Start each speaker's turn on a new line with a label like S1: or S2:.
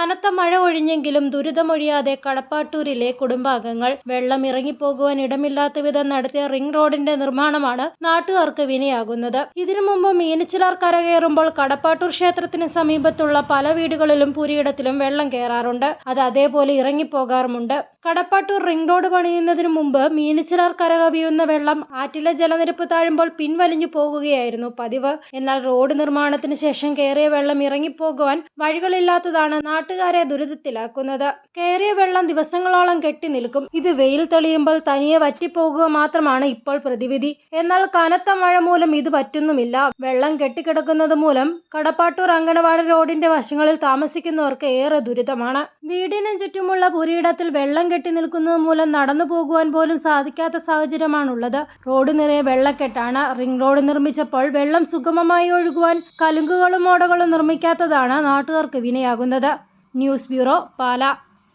S1: കനത്ത മഴ ഒഴിഞ്ഞെങ്കിലും ദുരിതമൊഴിയാതെ കടപ്പാട്ടൂരിലെ കുടുംബാംഗങ്ങൾ വെള്ളം ഇറങ്ങിപ്പോകുവാൻ ഇടമില്ലാത്ത വിധം നടത്തിയ റിംഗ് റോഡിന്റെ നിർമ്മാണമാണ് നാട്ടുകാർക്ക് വിനയാകുന്നത്. ഇതിനു മുമ്പ് മീനച്ചിലാർ കരകയറുമ്പോൾ കടപ്പാട്ടൂർ ക്ഷേത്രത്തിന് സമീപത്തുള്ള പല വീടുകളിലും പുരിയിടത്തിലും വെള്ളം കയറാറുണ്ട്. അത് അതേപോലെ ഇറങ്ങിപ്പോകാറുമുണ്ട്. കടപ്പാട്ടൂർ റിംഗ് റോഡ് പണിയുന്നതിന് മുമ്പ് മീനച്ചിലാർ കരകവിയുന്ന വെള്ളം ആറ്റിലെ ജലനിരപ്പ് താഴുമ്പോൾ പിൻവലിഞ്ഞു പോകുകയായിരുന്നു പതിവ്. എന്നാൽ റോഡ് നിർമ്മാണത്തിന് ശേഷം കയറിയ വെള്ളം ഇറങ്ങിപ്പോകുവാൻ വഴികളില്ലാത്തതാണ് നാട്ടുകാരെ ദുരിതത്തിലാക്കുന്നത്. കയറിയ വെള്ളം ദിവസങ്ങളോളം കെട്ടി നിൽക്കും. ഇത് വെയിൽ തെളിയുമ്പോൾ തനിയെ വറ്റിപ്പോകുക മാത്രമാണ് ഇപ്പോൾ പ്രതിവിധി. എന്നാൽ കനത്ത മഴ മൂലം ഇത് പറ്റുന്നുമില്ല. വെള്ളം കെട്ടിക്കിടക്കുന്നത് മൂലം കടപ്പാട്ടൂർ അങ്കണവാടി റോഡിന്റെ വശങ്ങളിൽ താമസിക്കുന്നവർക്ക് ഏറെ ദുരിതമാണ്. വീടിന് ചുറ്റുമുള്ള പുരയിടത്തിൽ വെള്ളം കെട്ടി നിൽക്കുന്നത് മൂലം നടന്നു പോകുവാൻ പോലും സാധിക്കാത്ത സാഹചര്യമാണുള്ളത്. റോഡ് നിറയെ വെള്ളക്കെട്ടാണ്. റിംഗ് റോഡ് നിർമ്മിച്ചപ്പോൾ വെള്ളം സുഗമമായി ഒഴുകുവാൻ കലുങ്കുകളും ഓടകളും നിർമ്മിക്കാത്തതാണ് നാട്ടുകാർക്ക് വിനയാകുന്നത്. ന്യൂസ് ബ്യൂറോ പാല.